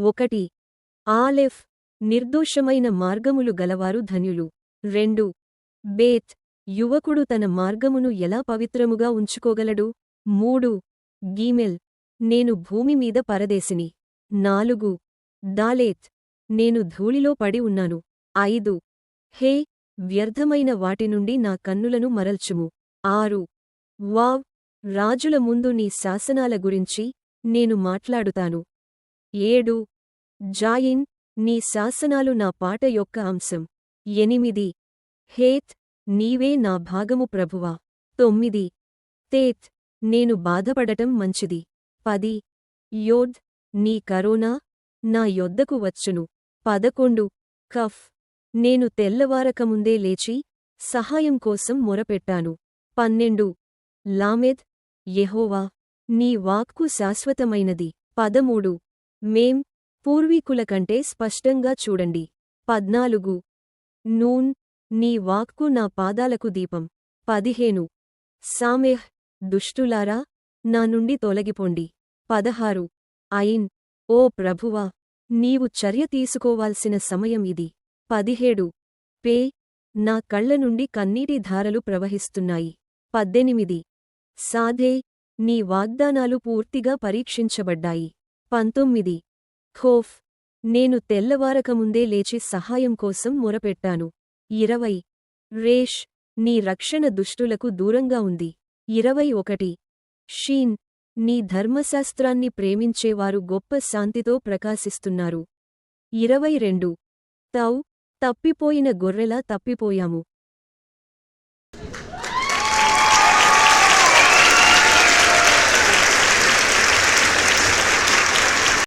ఒకటి. ఆలెఫ్. నిర్దోషమైన మార్గములు గలవారు ధన్యులు. రెండు. బేత్. యువకుడు తన మార్గమును ఎలా పవిత్రముగా ఉంచుకోగలడు? మూడు. గీమెల్. నేను భూమి మీద పరదేశిని. నాలుగు. దాలేత్. నేను ధూళిలో పడి ఉన్నాను. ఐదు. హే. వ్యర్థమైన వాటి నుండి నా కన్నులను మరల్చుము. ఆరు. వావ్. రాజుల ముందు నీ శాసనాల గురించి నేను మాట్లాడుతాను. ఏడు. జాయిన్ నీ శాసనాలు నా పాట యొక్క అంశం. ఎనిమిది. హేత్ నీవే నా భాగము ప్రభువా. తొమ్మిది. తేత్ నేను బాధపడటం మంచిది. పది. యోద్ నీ కరోనా నా యొద్దకు వచ్చును. పదకొండు. కఫ్ నేను తెల్లవారకముందే లేచి సహాయం కోసం మొరపెట్టాను. పన్నెండు. లామెద్ యెహోవా నీ వాక్కు శాశ్వతమైనది. పదమూడు. మేం పూర్వీకుల కంటే స్పష్టంగా చూడండి. పద్నాలుగు. నూన్ నీ వాక్కు నా పాదాలకు దీపం. పదిహేను. సామెహ్ దుష్టులారా నా నుండి తొలగిపోండి. పదహారు. అయిన్ ఓ ప్రభువా నీవు చర్య తీసుకోవాల్సిన సమయం ఇది. పదిహేడు. పే నా కళ్ళ నుండి కన్నీటి ధారలు ప్రవహిస్తున్నాయి. పద్దెనిమిది. సాధే నీ వాగ్దానాలు పూర్తిగా పరీక్షించబడ్డాయి. పంతొమ్మిది. ఖోఫ్. నేను తెల్లవారకముందే లేచి సహాయం కోసం మొరపెట్టాను. ఇరవై. రేష్. నీ రక్షణ దుష్టులకు దూరంగా ఉంది. ఇరవై ఒకటి. షీన్. నీ ధర్మశాస్త్రాన్ని ప్రేమించేవారు గొప్ప శాంతితో ప్రకాశిస్తున్నారు. ఇరవై రెండు. తౌ. తప్పిపోయిన గొర్రెలా తప్పిపోయాము.